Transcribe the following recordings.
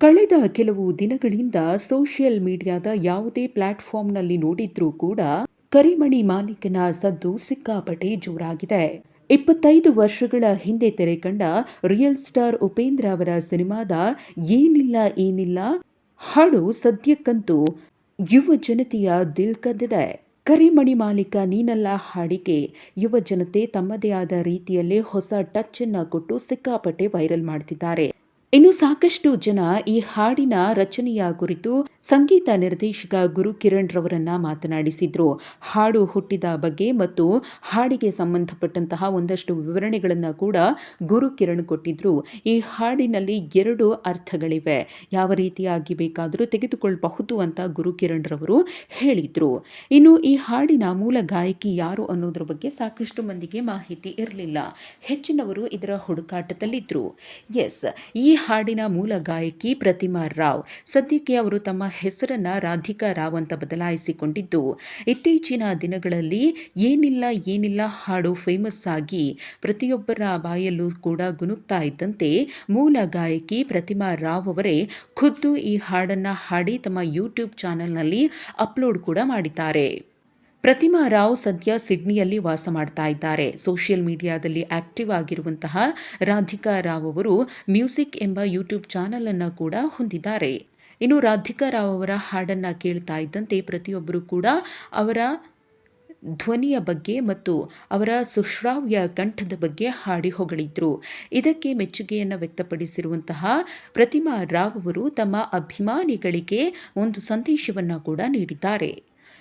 ಕಳೆದ ಕೆಲವು ದಿನಗಳಿಂದ ಸೋಷಿಯಲ್ ಮೀಡಿಯಾದ ಯಾವುದೇ ಪ್ಲಾಟ್ಫಾರ್ಮ್ನಲ್ಲಿ ನೋಡಿದ್ರೂ ಕೂಡ ಕರಿಮಣಿ ಮಾಲೀಕನ ಸದ್ದು ಸಿಕ್ಕಾಪಟ್ಟೆ ಜೋರಾಗಿದೆ. ಇಪ್ಪತ್ತೈದು ವರ್ಷಗಳ ಹಿಂದೆ ತೆರೆಕಂಡ ರಿಯಲ್ ಸ್ಟಾರ್ ಉಪೇಂದ್ರ ಅವರ ಸಿನಿಮಾದ ಏನಿಲ್ಲ ಏನಿಲ್ಲ, ಹಾಡು ಸದ್ಯಕ್ಕಂತೂ ಯುವ ಜನತೆಯ ದಿಲ್ ಕದ್ದಿದೆ ಕರಿಮಣಿ ಮಾಲೀಕ ನೀನಲ್ಲ ಹಾಡಿಗೆ, ಯುವ ಜನತೆ ತಮ್ಮದೇ ಆದ ರೀತಿಯಲ್ಲಿ ಹೊಸ ಟಚ್ ಅನ್ನ ಕೊಟ್ಟು ಸಿಕ್ಕಾಪಟ್ಟೆ ವೈರಲ್ ಮಾಡ್ತಿದ್ದಾರೆ. ಇನ್ನು ಸಾಕಷ್ಟು ಜನ ಈ ಹಾಡಿನ ರಚನೆಯ ಕುರಿತು ಸಂಗೀತ ನಿರ್ದೇಶಕ ಗುರು ಕಿರಣ್ ರವರನ್ನ ಮಾತನಾಡಿಸಿದ್ರು. ಹಾಡು ಹುಟ್ಟಿದ ಬಗ್ಗೆ ಮತ್ತು ಹಾಡಿಗೆ ಸಂಬಂಧಪಟ್ಟಂತಹ ಒಂದಷ್ಟು ವಿವರಣೆಗಳನ್ನು ಕೂಡ ಗುರು ಕಿರಣ್ ಕೊಟ್ಟಿದ್ರು. ಈ ಹಾಡಿನಲ್ಲಿ ಎರಡು ಅರ್ಥಗಳಿವೆ. ಯಾವ ರೀತಿಯಾಗಿ ಬೇಕಾದರೂ ತೆಗೆದುಕೊಳ್ಳಬಹುದು ಅಂತ ಗುರು ಕಿರಣ್ ರವರು ಹೇಳಿದ್ರು. ಇನ್ನು ಈ ಹಾಡಿನ ಮೂಲ ಗಾಯಕಿ ಯಾರು ಅನ್ನೋದ್ರ ಬಗ್ಗೆ ಸಾಕಷ್ಟು ಮಂದಿಗೆ ಮಾಹಿತಿ ಇರಲಿಲ್ಲ. ಹೆಚ್ಚಿನವರು ಇದರ ಹುಡುಕಾಟದಲ್ಲಿದ್ದರು ಎಸ್, ಈ ಹಾಡಿನ ಮೂಲ ಗಾಯಕಿ ಪ್ರತಿಮಾ ರಾವ್ ಸದ್ಯಕ್ಕೆ ಅವರು ತಮ್ಮ ಹೆಸರನ್ನ ರಾಧಿಕಾ ರಾವ್ ಅಂತ ಬದಲಾಯಿಸಿಕೊಂಡಿದ್ದು, ಇತ್ತೀಚಿನ ದಿನಗಳಲ್ಲಿ ಏನಿಲ್ಲ ಏನಿಲ್ಲ ಹಾಡು ಫೇಮಸ್ ಆಗಿ ಪ್ರತಿಯೊಬ್ಬರ ಬಾಯಲ್ಲೂ ಕೂಡ ಗುನುಗ್ತಾ ಇದ್ದಂತೆ ಮೂಲ ಗಾಯಕಿ ಪ್ರತಿಮಾ ರಾವ್ ಅವರೇ ಖುದ್ದು ಈ ಹಾಡನ್ನ ಹಾಡಿ ತಮ್ಮ ಯೂಟ್ಯೂಬ್ ಚಾನೆಲ್ನಲ್ಲಿ ಅಪ್ಲೋಡ್ ಕೂಡ ಮಾಡಿದ್ದಾರೆ. ಪ್ರತಿಮಾ ರಾವ್ ಸದ್ಯ ಸಿಡ್ನಿಯಲ್ಲಿ ವಾಸ ಮಾಡ್ತಾ ಇದ್ದಾರೆ. ಸೋಷಿಯಲ್ ಮೀಡಿಯಾದಲ್ಲಿ ಆಕ್ಟಿವ್ ಆಗಿರುವಂತಹ ರಾಧಿಕಾ ರಾವ್ ಅವರು ಮ್ಯೂಸಿಕ್ ಎಂಬ ಯೂಟ್ಯೂಬ್ ಚಾನೆಲ್ ಅನ್ನು ಕೂಡ ಹೊಂದಿದ್ದಾರೆ. ಇನ್ನು ರಾಧಿಕಾ ರಾವ್ ಅವರ ಹಾಡನ್ನ ಕೇಳ್ತಾ ಇದ್ದಂತೆ ಪ್ರತಿಯೊಬ್ಬರು ಕೂಡ ಅವರ ಧ್ವನಿಯ ಬಗ್ಗೆ ಮತ್ತು ಅವರ ಸುಶ್ರಾವ್ಯ ಕಂಠದ ಬಗ್ಗೆ ಹಾಡಿ ಹೊಗಳಿದ್ರು. ಇದಕ್ಕೆ ಮೆಚ್ಚುಗೆಯನ್ನು ವ್ಯಕ್ತಪಡಿಸಿರುವಂತಹ ಪ್ರತಿಮಾ ರಾವ್ ಅವರು ತಮ್ಮ ಅಭಿಮಾನಿಗಳಿಗೆ ಒಂದು ಸಂದೇಶವನ್ನು ಕೂಡ ನೀಡಿದ್ದಾರೆ.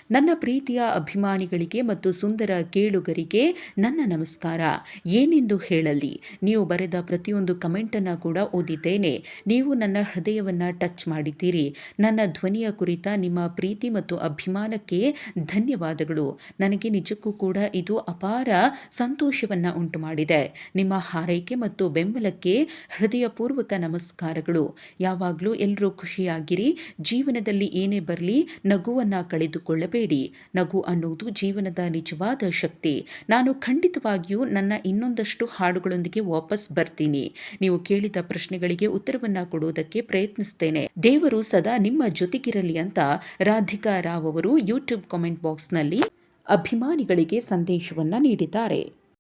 ನನ್ನ ಪ್ರೀತಿಯ ಅಭಿಮಾನಿಗಳಿಗೆ ಮತ್ತು ಸುಂದರ ಕೇಳುಗರಿಗೆ ನನ್ನ ನಮಸ್ಕಾರ. ಏನೆಂದು ಹೇಳಲಿ? ನೀವು ಬರೆದ ಪ್ರತಿಯೊಂದು ಕಮೆಂಟನ್ನು ಕೂಡ ಓದಿದ್ದೇನೆ. ನೀವು ನನ್ನ ಹೃದಯವನ್ನು ಟಚ್ ಮಾಡಿದ್ದೀರಿ. ನನ್ನ ಧ್ವನಿಯ ಕುರಿತ ನಿಮ್ಮ ಪ್ರೀತಿ ಮತ್ತು ಅಭಿಮಾನಕ್ಕೆ ಧನ್ಯವಾದಗಳು. ನನಗೆ ನಿಜಕ್ಕೂ ಕೂಡ ಇದು ಅಪಾರ ಸಂತೋಷವನ್ನು ಉಂಟು ಮಾಡಿದೆ ನಿಮ್ಮ ಹಾರೈಕೆ ಮತ್ತು ಬೆಂಬಲಕ್ಕೆ ಹೃದಯಪೂರ್ವಕ ನಮಸ್ಕಾರಗಳು. ಯಾವಾಗಲೂ ಎಲ್ಲರೂ ಖುಷಿಯಾಗಿರಿ. ಜೀವನದಲ್ಲಿ ಏನೇ ಬರಲಿ ನಗುವನ್ನು ಕಳೆದುಕೊಳ್ಳಬೇಕು. ಬೇಡಿ ನಗು ಅನ್ನುವುದು ಜೀವನದ ನಿಜವಾದ ಶಕ್ತಿ. ನಾನು ಖಂಡಿತವಾಗಿಯೂ ನನ್ನ ಇನ್ನೊಂದಷ್ಟು ಹಾಡುಗಳೊಂದಿಗೆ ವಾಪಸ್ ಬರ್ತೀನಿ. ನೀವು ಕೇಳಿದ ಪ್ರಶ್ನೆಗಳಿಗೆ ಉತ್ತರವನ್ನ ಕೊಡುವುದಕ್ಕೆ ಪ್ರಯತ್ನಿಸ್ತೇನೆ. ದೇವರು ಸದಾ ನಿಮ್ಮ ಜೊತೆಗಿರಲಿ ಅಂತ ರಾಧಿಕಾ ರಾವ್ ಅವರು ಯೂಟ್ಯೂಬ್ ಕಾಮೆಂಟ್ ಬಾಕ್ಸ್ನಲ್ಲಿ ಅಭಿಮಾನಿಗಳಿಗೆ ಸಂದೇಶವನ್ನ ನೀಡಿದ್ದಾರೆ.